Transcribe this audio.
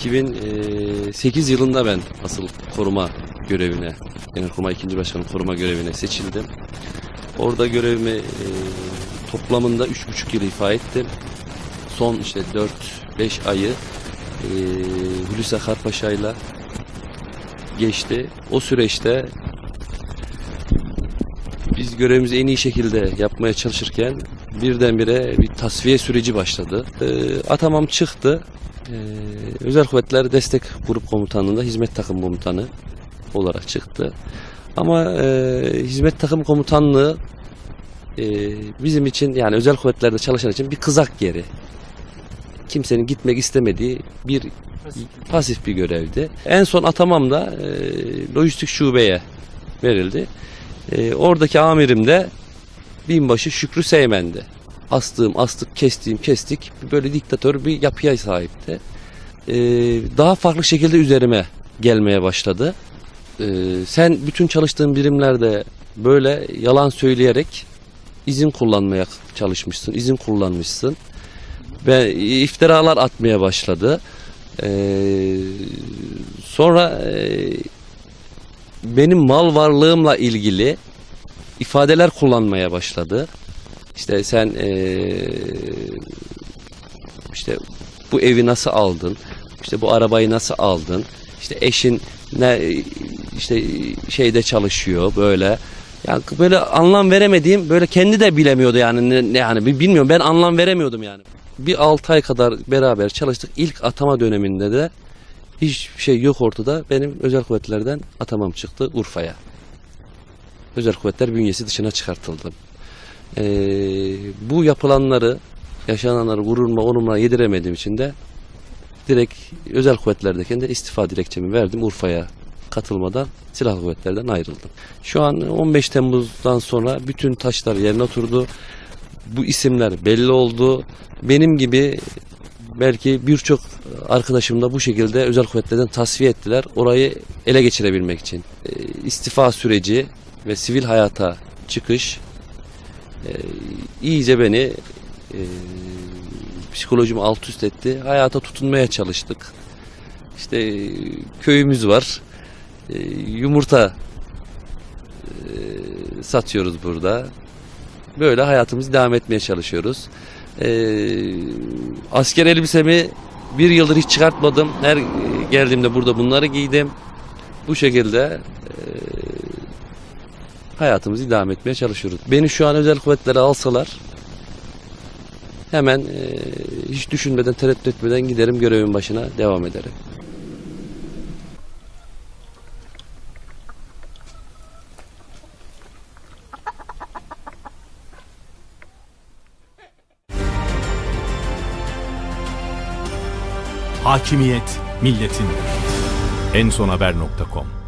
2008 yılında ben asıl koruma görevine, Genelkurmay 2. Başkanı koruma görevine seçildim. Orada görevimi e, toplamında 3,5 yıl ifa ettim. Son işte 4-5 ayı e, Hulusi Akar Paşa'yla geçti. O süreçte biz görevimizi en iyi şekilde yapmaya çalışırken birdenbire bir tasfiye süreci başladı. E, atamam çıktı. E, Özel Kuvvetler Destek Grup Komutanlığı'nda hizmet takım komutanı olarak çıktı. Ama e, hizmet takım komutanlığı e, bizim için yani özel kuvvetlerde çalışan için bir kızak yeri. Kimsenin gitmek istemediği bir pasif bir görevdi. En son atamam da e, lojistik şubeye verildi. E, oradaki amirim de binbaşı Şükrü Seymen'di. Astığım astık, kestiğim kestik. Böyle diktatör bir yapıya sahipti. E, daha farklı şekilde üzerime gelmeye başladı. E, sen bütün çalıştığın birimlerde böyle yalan söyleyerek izin kullanmaya çalışmışsın, izin kullanmışsın. Ve iftiralar atmaya başladı. Ee, sonra e, benim mal varlığımla ilgili ifadeler kullanmaya başladı. İşte sen e, işte bu evi nasıl aldın? İşte bu arabayı nasıl aldın? İşte eşin ne işte şeyde çalışıyor böyle. Yani böyle anlam veremediğim böyle kendi de bilemiyordu yani ne, yani bi- bilmiyorum ben anlam veremiyordum yani. Bir 6 ay kadar beraber çalıştık. İlk atama döneminde de hiçbir şey yok ortada. Benim özel kuvvetlerden atamam çıktı Urfa'ya. Özel kuvvetler bünyesi dışına çıkartıldım. Ee, bu yapılanları, yaşananları gururuma, onuruma yediremediğim için de direkt özel kuvvetlerdeyken de istifa dilekçemi verdim Urfa'ya katılmadan silahlı kuvvetlerden ayrıldım. Şu an 15 Temmuz'dan sonra bütün taşlar yerine oturdu. Bu isimler belli oldu. Benim gibi belki birçok arkadaşım da bu şekilde özel kuvvetlerden tasfiye ettiler. Orayı ele geçirebilmek için. Ee, istifa süreci ve sivil hayata çıkış e, iyice beni e, psikolojimi alt üst etti. Hayata tutunmaya çalıştık. İşte e, köyümüz var. E, yumurta e, satıyoruz burada. Böyle hayatımızı devam etmeye çalışıyoruz. E, asker elbisemi bir yıldır hiç çıkartmadım. Her geldiğimde burada bunları giydim. Bu şekilde hayatımızı devam etmeye çalışıyoruz. Beni şu an özel kuvvetlere alsalar hemen e, hiç düşünmeden, tereddüt etmeden giderim görevin başına devam ederim. Hakimiyet milletin. En son haber.com